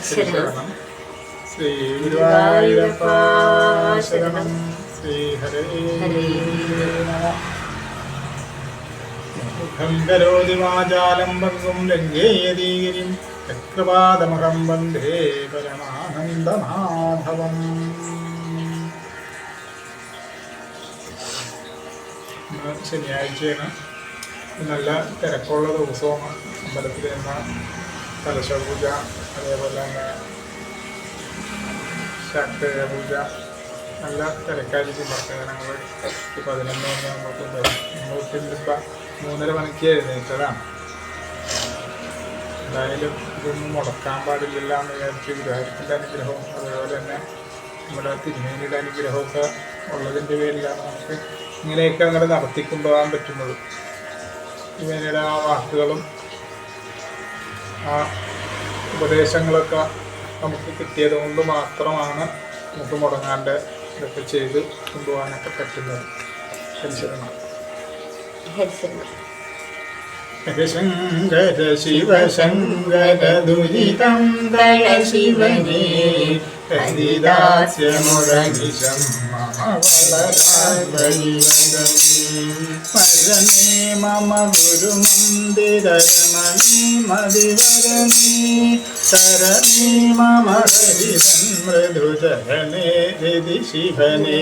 ശരണം ശ്രീ ഗുരുവായൂരപ്പ ശരണം ശ്രീ ഹരേ നമ. മുഖം കരോതി വാചാലം ഭംഗും ലംഘേയതീരിം ചക്രപാദമഹം വന്ദേ പരമാനന്ദമാധവം. ശനിയാഴ്ചയാണ്. നല്ല തിരക്കുള്ള ദിവസമാണ് അമ്പലത്തിൽ നിന്ന് കലശ പൂജ അതേപോലെ തന്നെ ശാക്തേയ പൂജ നല്ല തിരക്കായിരിക്കും ഭക്തജനങ്ങൾ പതിനൊന്ന് മണി ആകുമ്പോഴത്തേക്കും നമ്മൾക്ക് ഇന്നിപ്പോൾ മൂന്നര മണിക്ക് എഴുന്നേറ്റതാണ്. എന്തായാലും ഇതൊന്നും മുടക്കാൻ പാടില്ല എന്ന് വിചാരിച്ച് ഗുരുവായൂരത്തിന്റെ അനുഗ്രഹവും അതേപോലെ തന്നെ നമ്മുടെ തിരുമേനിയുടെ അനുഗ്രഹമൊക്കെ ഉള്ളതിന്റെ പേരിലാണ് നമുക്ക് ഇങ്ങനെയൊക്കെ അങ്ങനെ നടത്തിക്കൊണ്ടുപോകാൻ പറ്റുന്നത്. തിരുമേനിയുടെ ആ വാക്കുകളും ആ ഉപദേശങ്ങളൊക്കെ നമുക്ക് കിട്ടിയത് കൊണ്ട് മാത്രമാണ് നമുക്ക് മുടങ്ങാണ്ട് ഇതൊക്കെ ചെയ്ത് കൊണ്ടുപോകാനൊക്കെ പറ്റുന്നത്. ശരിശരണം ശങ്കര ശിവശങ്കര ദുരിതം ദയ ശിവനേ ഹരിദാസ്യമുരനിശം മമ സ്മരണേ മതിവരണി ശരണി മമ ഹരിതൻ മൃദുചരണേ ഹൃദി ശിവനേ.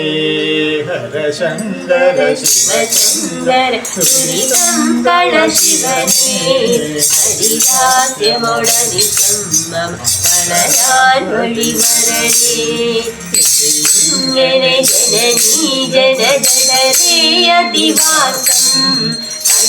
ഹര ശങ്കര ശിവശങ്കര ദുരിതം കള ശിവനേ ഹരിദാസ്യമൊടനി സമ്മം വളരാൻ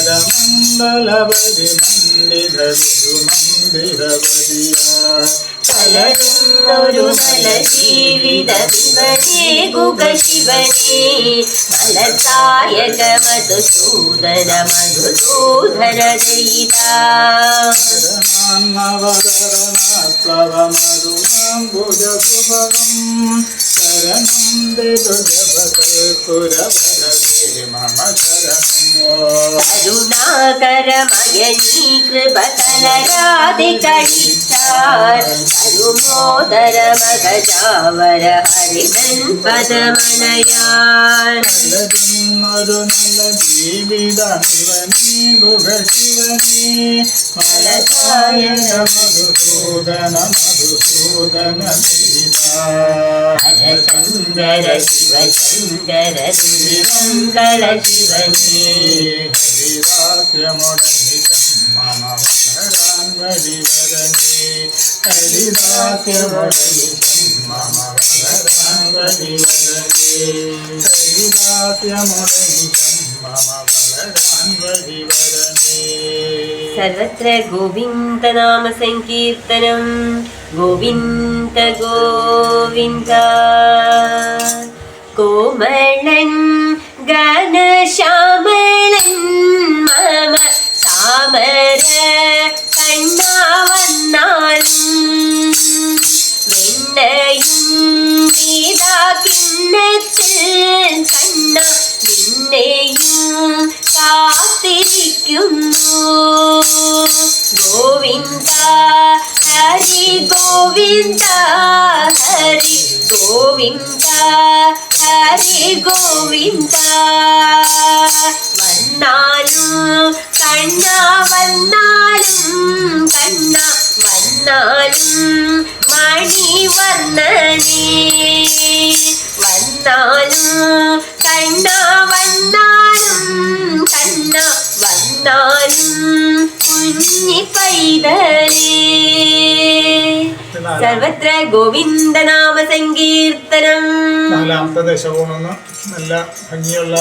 വിരുദേ അരുളരുതേ ഒരു നല്ല ജീവിത വിവരേകുക ശിവനേ മലസായക മധുസൂദന മധുസൂദന ദയിതാ ശരണം മമ ശരണോ കരുണാകരമയനീ మమ కరుణాకర మయనీ కృపతల రాధికళిచార్ కరుమోదర మగజావర హరిదన్ పదమనయార్ మరునల జీవిద నివని గుహ శివని మలసాయన మధుసూదన మధుసూదన నీలా சுந்தர சிவ சுந்தர ஸ்ரீமங்கல சிவ ஸ்ரீ ஹரிதாசியமுடனிதம் மமவரான்வடிவரணே ஹரிதாசியமுடனிதம் மமவரான்வடிவரணே ஹரிதாசியமுடனிதம் மமவரான்வடிவரணே സർവത്ര ഗോവിന്ദനാമ സങ്കീർത്തനം. ഗോവിന്ദ ഗോവിന്ദ. കോമളൻ ഗണശ്യാമളൻ മമ താമര കണ്ണാവന്നാലും കണ്ണ നിന്നെയും കാത്തിരിക്കുന്നു. ഹരി ഗോവിന്ദ ഹരി ഗോവിന്ദ ഹരി ഗോവിന്ദ. വന്നാലും കണ്ണ വന്നാലും കണ്ണ വന്നാലും മണി വന്നനേ വന്നാലും കണ്ണ വന്നാലും കുഞ്ഞി പൈതലേ. സർവത്ര ഗോവിന്ദനാമ സങ്കീർത്തനം നാലാമത്തെ ദശകമെന്ന് നല്ല ഭംഗിയുള്ള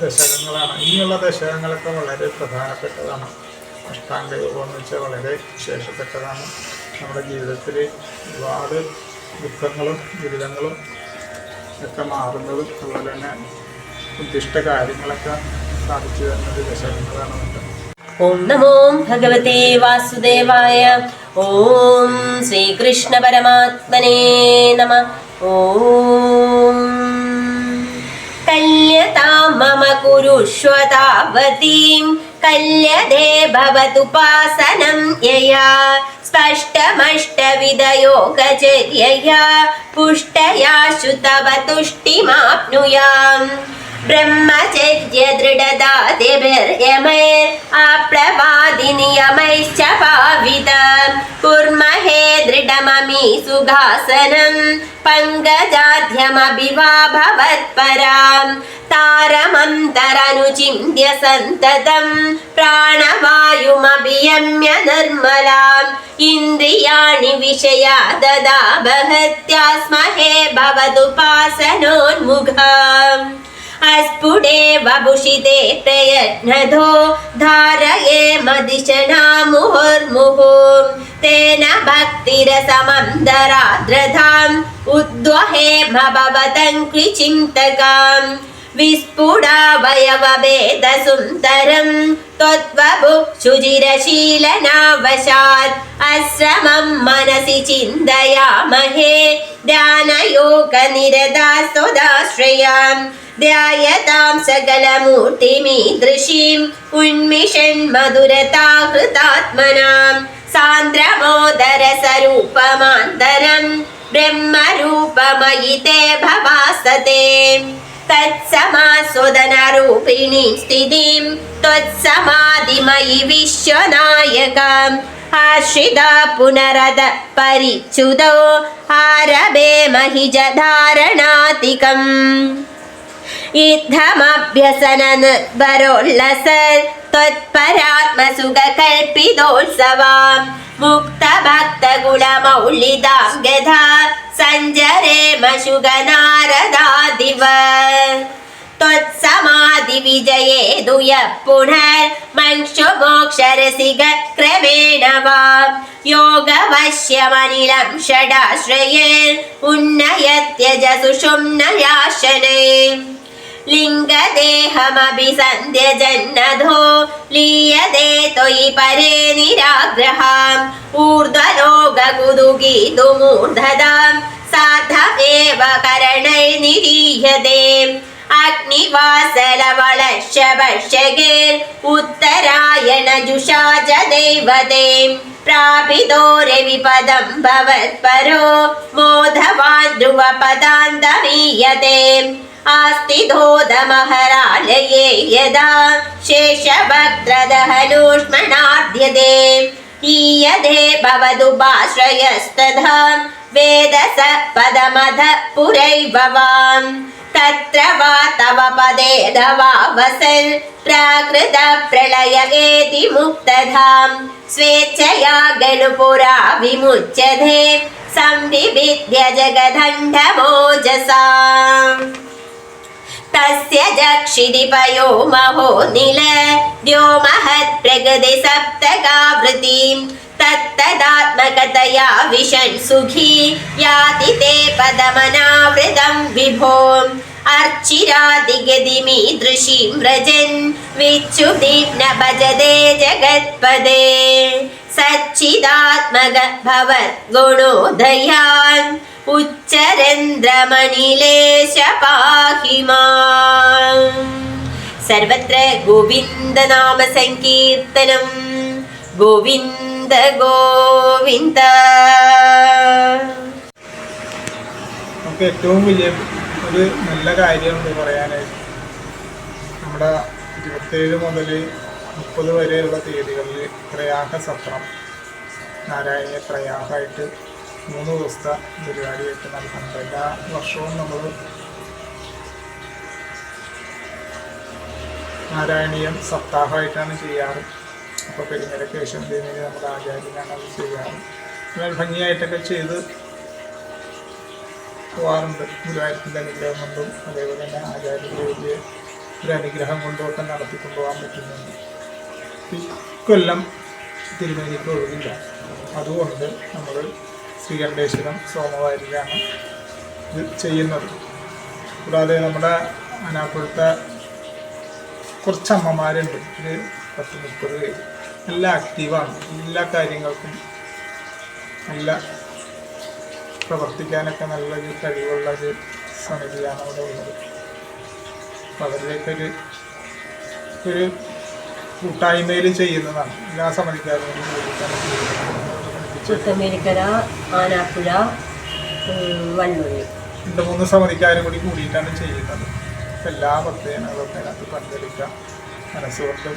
ദശകങ്ങളാണ്. ഇനിയുള്ള ദശകങ്ങളൊക്കെ വളരെ പ്രധാനപ്പെട്ടതാണ്. അഷ്ടാംഗ യോഗം എന്ന് വെച്ചാൽ വളരെ വിശേഷപ്പെട്ടതാണ്. നമ്മുടെ ജീവിതത്തിൽ ഒരുപാട് ദുഃഖങ്ങളും ദുരിതങ്ങളും ഒക്കെ മാറുന്നതും അതുപോലെ തന്നെ ഉദ്ദിഷ്ട കാര്യങ്ങളൊക്കെ സാധിച്ചു തരുന്നത് ദശകങ്ങളാണ് നമുക്ക് ഓം നമോ ഭഗവതേ വാസുദേവായ. ഓം ശ്രീകൃഷ്ണ പരമാത്മനേ നമ. ഓം. കല്യതാം മമ കുരുഷ്വതാവതീം കല്യതേ ഭവതുപാസനം യയാ. സ്പഷ്ടമഷ്ടവിധയോഗചര്യയാ. പുഷ്ടയാശു തവ തുഷ്ടിമാപ്നുയാം. ബ്രഹ്മചര്യ दृढदादिभिर्यमैर् आप्लवादिनियमैश्च पावित कुर्महे दृढममि सुखासनं पङ्कजाध्यमभिवा भवत्पराम् तारमन्तरनुचिन्त्य सन्ततं, प्राणवायुमभियम्य निर्मलाम्। इन्द्रियाणि विषया ददा बहत्यास्महे भवदुपासनोन्मुखाम्। स्फुटे वभूषिते प्रयत्नधो धारये मदिश नाहुर्मुहुं तेन भक्तिरसमं धराद्रधाम् उद्वहेमभवतं क्लिचिन्तकां विस्फुटावयववेदसुन्दरं त्वद्व शुचिरशीलना अश्रमं मनसि चिन्तयामहे ध्यानयोगनिरदा सुदाश्रयाम् ध्यायतां सकलमूर्तिमीदृशीम् उन्मिषन् मधुरता कृतात्मनाम् सान्द्रमोदरसरूपमान्तरम् ब्रह्मरूपमयि ते भवासते तत्समास्वदनरूपिणी स्थितिं त्वत्समाधिमयि विश्वनायकम् आश्रिता पुनरद परिच्युतौ आरभे महिजधारणातिकम् युद्धमभ्यसन निर्भरोल्लसत् त्वत्परात्मसुखकल्पितोत्सवाम् मुक्तभक्तगुणमौलिदां गधा सञ्जरे मशुगनारदादिव ത്വത്സമാധി വിജയേതുയ പുനർ മനുഷ്യമോക്ഷരസിക ക്രമേണ വാം യോഗവശ്യമനിലം ഷടാശ്രയേ ഉന്നയത്യജസുഷുംനയാശനേ ലിംഗദേഹമഭിസന്ധ്യജന്നധോ ലീയതേ ത്വയി പരേ നിരാഗ്രഹാം ഊർധ്വലോകകുതുകീതുമൂർധതാം സാധമേവ കരണൈ നിരീയതേ अग्निवासलवळवर्षगे उत्तरायणजुषा च दैवते प्रापितो रविपदं भवत्परो मोधवान् ध्रुवपदान्तमीयते। आस्तिदोदमहरालये यदा शेषभद्रदहनुष्मणाद्यते ईयदे भवदुभाश्रयस्तधा वेद स पदमध पुरैवाम् तत्र वा तव पदे दवा वसन् प्राकृत प्रलय एति मुक्तधाम्। स्वेच्छया गणुपुरा विमुच्यते। संविभिद्य जगदण्डमोजसा। तस्य जक्षिदिपयो महो निल। व्योमहत् प्रगति सप्तगावृतिम् तत्तदात्मकतया विशन् सुखी याति ते पदमनावृतं विभो अर्चिरादिगदिमीदृशीं व्रजन् विच्युतिं न भजते जगत्पदे सच्चिदात्मक भवद्गुणोदयान् उच्चरेन्द्रमणिलेश पाहि माम् सर्वत्र गोविन्दनामसङ्कीर्तनम् ഗോവിന്ദ ഗോവിന്ദ. നമുക്ക് ഏറ്റവും വലിയ ഒരു നല്ല കാര്യമുണ്ട് പറയാനായിട്ട് നമ്മുടെ ഇരുപത്തേഴ് മുതൽ മുപ്പത് വരെയുള്ള തീയതികളിൽ പ്രയാഹ സത്രം. നാരായണ പ്രയാഹമായിട്ട് മൂന്ന് ദിവസത്തെ പരിപാടിയായിട്ട് നടക്കുന്നുണ്ട്. എല്ലാ വർഷവും നമ്മൾ നാരായണീയം സപ്താഹമായിട്ടാണ് ചെയ്യാറ്. അപ്പോൾ പെരിങ്ങരക്കേശം ദേവിനെ നമ്മുടെ ആചാര്യനാണ് അത് ചെയ്യാറ് വളരെ ഭംഗിയായിട്ടൊക്കെ ചെയ്ത് പോവാറുണ്ട്. ഗുരുവായൂരത്തിന്റെ അനുഗ്രഹം കൊണ്ടും അതേപോലെ തന്നെ ആചാര്യന്റെ വലിയ ഒരു അനുഗ്രഹം കൊണ്ടുമൊക്കെ നടത്തിക്കൊണ്ടുപോകാൻ പറ്റുന്നുണ്ട്. ഇക്കൊല്ലം തിരുമേനിക്ക് ഒഴിവില്ല. അതുകൊണ്ട് നമ്മൾ ശ്രീകണ്ഠേശ്വരം സോമവാരിയാണ് ഇത് ചെയ്യുന്നത്. കൂടാതെ നമ്മുടെ അനാപ്പുഴത്തെ കുറച്ച് അമ്മമാരുണ്ട് ഒരു പത്ത് മുപ്പത് പേര്. എല്ലാം ആക്റ്റീവാണ് എല്ലാ കാര്യങ്ങൾക്കും നല്ല പ്രവർത്തിക്കാനൊക്കെ നല്ലൊരു കഴിവുള്ള ഒരു സമിതിയാണ് അവിടെ ഉള്ളത്. അപ്പം അവരിലേക്കൊരു ഒരു കൂട്ടായ്മയിൽ ചെയ്യുന്നതാണ്. എല്ലാ സമിതിക്കാരും ആനാപ്പുഴ വണ്ണൂര് രണ്ട് മൂന്ന് സമിതിക്കാരും കൂടി കൂടിയിട്ടാണ് ചെയ്യുന്നത്. എല്ലാ പ്രത്യേകതകളും അതിനകത്ത് പങ്കെടുക്കുക മനസ്സുകൊണ്ടും